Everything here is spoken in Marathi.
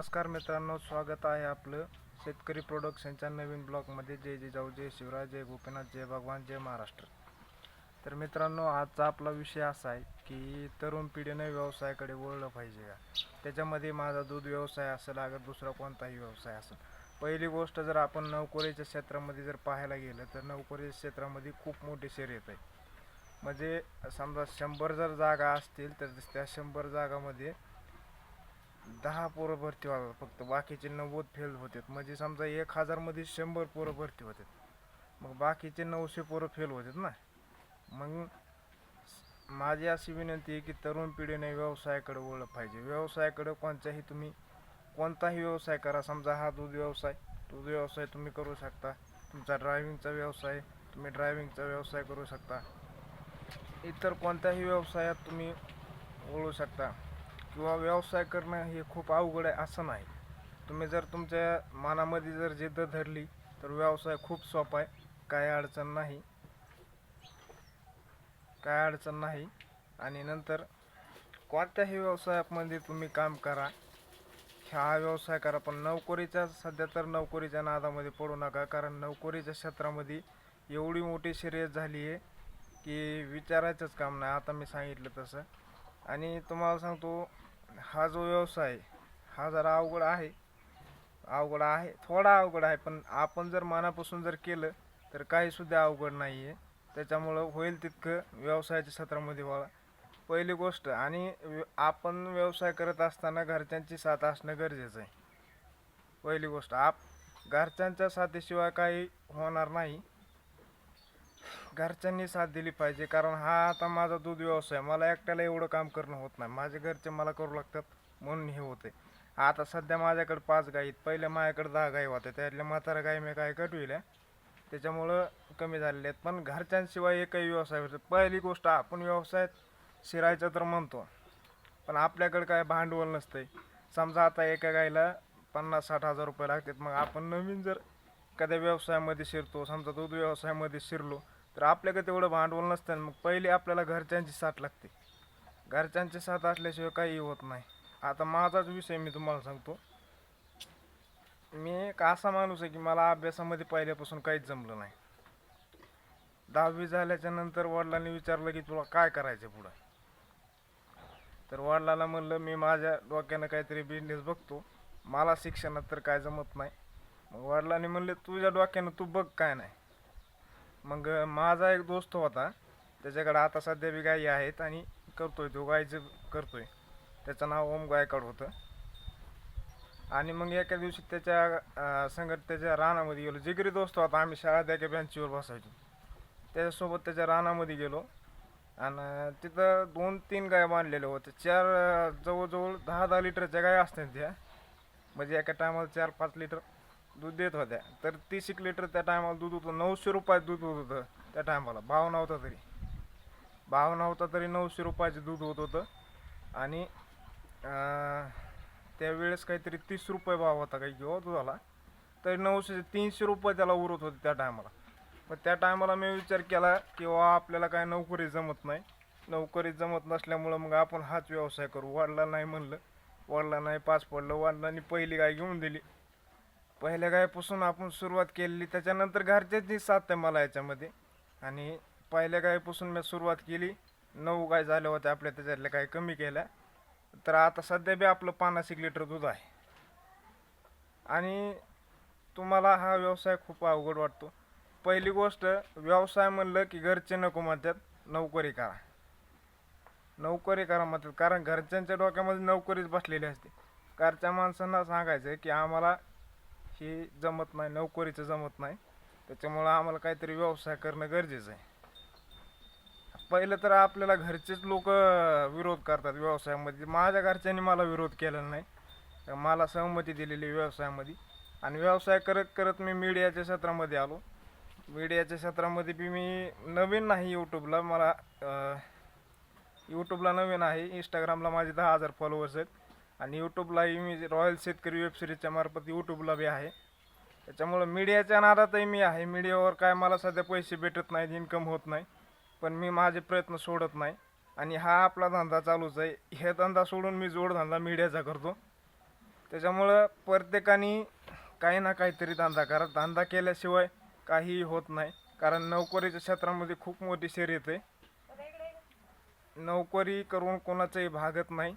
नमस्कार मित्रांनो स्वागत आहे आपलं शेतकरी प्रोडक्शनच्या नवीन ब्लॉगमध्ये. जय जय जाऊ जय शिवराय जय गोपीनाथ जय भगवान जय महाराष्ट्र. तर मित्रांनो आजचा आपला विषय असा आहे की तरुण पिढीने व्यवसायाकडे वळलं पाहिजे का? त्याच्यामध्ये माझा दूध व्यवसाय असेल अगर दुसरा कोणताही व्यवसाय असेल. पहिली गोष्ट जर आपण नवकोरीच्या क्षेत्रामध्ये जर पाहायला गेलं तर नवकोरीच्या क्षेत्रामध्ये खूप मोठी शर्यत आहे म्हणजे समजा शंभर जर जागा असतील तर त्या शंभर जागामध्ये दहा पोरं भरती व्हावं फक्त. बाकीचे नव्वद फेल होतात. म्हणजे समजा एक हजारमध्ये शंभर पोरं भरती होतात. मग बाकीचे नऊशे पोरं फेल होतात ना. मग माझी अशी विनंती आहे की तरुण पिढीने व्यवसायाकडे वळलं पाहिजे. व्यवसायाकडे कोणत्याही तुम्ही कोणताही व्यवसाय करा. समजा हा दूध व्यवसाय दूध व्यवसाय तुम्ही करू शकता. तुमचा ड्रायव्हिंगचा व्यवसाय तुम्ही ड्रायव्हिंगचा व्यवसाय करू शकता. इतर कोणत्याही व्यवसायात तुम्ही वळू शकता. किंवा व्यवसाय करणं हे खूप अवघड आहे असं नाही. तुम्ही जर तुमच्या मनामध्ये जर जिद्द धरली तर व्यवसाय खूप सोपा आहे. काय अडचण नाही. काय अडचण नाही. आणि नंतर कोणत्याही व्यवसायामध्ये तुम्ही काम करा. हा व्यवसाय करा पण नोकरीच्या सध्या तर नोकरीच्या नादामध्ये पडू नका. कारण नोकरीच्या क्षेत्रामध्ये एवढी मोठी शर्यत झाली आहे की विचारायचंच काम नाही. आता मी सांगितलं तसं. आणि तुम्हाला सांगतो हा जो व्यवसाय हा जरा अवघड आहे. अवघड आहे थोडा अवघड आहे पण आपण जर मनापासून जर केलं तर काहीसुद्धा अवघड नाही आहे त्याच्यामुळं होईल तितकं व्यवसायाच्या क्षेत्रामध्ये व्हावा पहिली गोष्ट आणि आपण व्यवसाय करत असताना घरच्यांची साथ असणं गरजेचं आहे. पहिली गोष्ट आप घरच्यांच्या साथीशिवाय काही होणार नाही. घरच्यांनी साथ दिली पाहिजे कारण हा आता माझा दूध व्यवसाय मला एकट्याला एवढं काम करणं होत नाही. माझे घरचे मला करू लागतात म्हणून हे होते. आता सध्या माझ्याकडे पाच गाई आहेत. पहिल्या माझ्याकडे दहा गाई होत्या. त्यातल्या म्हातारा गाई मी काय कटविल्या त्याच्यामुळं कमी झालेले आहेत. पण घरच्यांशिवाय एकही व्यवसाय होतो पहिली गोष्ट आपण व्यवसायात शिरायचं तर म्हणतो. पण आपल्याकडे काय भांडवल नसतंय. समजा आता एका गाईला पन्नास साठ हजार रुपये लागतात. मग आपण नवीन जर एखाद्या व्यवसायामध्ये शिरतो समजा दूध व्यवसायामध्ये शिरलो तर आपल्याकडे तेवढं भांडवल नसतं मग पहिले आपल्याला घरच्यांची साथ लागते. घरच्यांची साथ असल्याशिवाय काही होत नाही. आता माझाच विषय मी तुम्हाला सांगतो. मी एक असा माणूस आहे की मला अभ्यासामध्ये पहिल्यापासून काहीच जमलं नाही. दहावी झाल्याच्यानंतर वडिलांनी विचारलं की तुला काय करायचं पुढं? तर वडिलांना म्हणलं मी माझ्या डोक्यानं काहीतरी बिझनेस बघतो. मला शिक्षणात तर काय जमत नाही. मग वडिलांनी म्हणले तुझ्या डोक्यानं तू बघ काय नाही. मग माझा एक दोस्त होता त्याच्याकडे आता सध्या बी गायी आहेत आणि करतोय तो गायचं करतोय. त्याचं नाव ओम गायकड होतं. आणि मग एका दिवशी त्याच्या संगत त्याच्या रानामध्ये गेलो. जिगरी दोस्त होता आम्ही शाळा त्या बँचीवर बसायचो. त्याच्यासोबत त्याच्या रानामध्ये गेलो. आणि तिथं दोन तीन गाय बांधलेल्या होत्या चार जवळजवळ दहा दहा लिटरच्या गाय असतात त्या. म्हणजे एका टायमाला चार पाच लिटर दूध देत होत्या. तर तीस एक लिटर त्या टायमाला दूध होतं. नऊशे रुपयाचं दूध होत होतं त्या टायमाला भाव नव्हता तरी. भाव नव्हता तरी नऊशे रुपयाचं दूध होत होतं. आणि त्यावेळेस काहीतरी तीस रुपये भाव होता काही किंवा दुधाला तरी नऊशे तीनशे रुपये त्याला उरत होते त्या टायमाला पण त्या टायमाला मी विचार केला की वा आपल्याला काय नोकरी जमत नाही. नोकरी जमत नसल्यामुळं मग आपण हाच व्यवसाय करू. वाढला नाही म्हणलं. वाढला नाही पाच पडलं. वडिलांनी पहिली गाय घेऊन दिली. पहिल्या गायपासून आपण सुरुवात केलेली त्याच्यानंतर घरच्याची साथ आहे मला याच्यामध्ये. आणि पहिल्या गायपासून मी सुरुवात केली नऊ गाय झाल्या होत्या आपल्या त्याच्यातल्या काही कमी केल्या. तर आता सध्या बी आपलं पन्नास एक लिटर दूध आहे. आणि तुम्हाला हा व्यवसाय खूप अवघड वाटतो. पहिली गोष्ट व्यवसाय म्हणलं की घरचे नको म्हणतात नोकरी करा. नोकरी करा म्हणतात कारण घरच्यांच्या डोक्यामध्ये नोकरीच बसलेली असते. घरच्या माणसांना सांगायचं की आम्हाला हे जमत नाही नोकरीचं जमत नाही. त्याच्यामुळं आम्हाला काहीतरी व्यवसाय करणं गरजेचं आहे. पहिलं तर आपल्याला घरचेच लोक विरोध करतात व्यवसायामध्ये. माझ्या घरच्यांनी मला विरोध केलेला नाही. मला सहमती दिलेली व्यवसायामध्ये. आणि व्यवसाय करत करत मी मीडियाच्या क्षेत्रामध्ये आलो. मीडियाच्या क्षेत्रामध्ये बी मी नवीन नाही यूट्यूबला मला यूट्यूबला नवीन आहे. इंस्टाग्रामला माझे दहा हजार फॉलोअर्स आहेत. आणि यूट्यूबलाही मी रॉयल शेतकरी वेबसिरीजच्या मार्फत यूट्यूबला बी आहे. त्याच्यामुळं मीडियाच्या नादातही मी आहे. मीडियावर काय मला सध्या पैसे भेटत नाहीत इन्कम होत नाही. पण मी माझे प्रयत्न सोडत नाही. आणि हा आपला धंदा चालूच आहे. हे धंदा सोडून मी जोडधंदा मीडियाचा करतो. त्याच्यामुळं प्रत्येकाने काही ना काहीतरी धंदा करा. धंदा केल्याशिवाय काहीही होत नाही. कारण नोकरीच्या क्षेत्रामध्ये खूप मोठी शेर आहे. नोकरी करून कोणाचंही भागत नाही.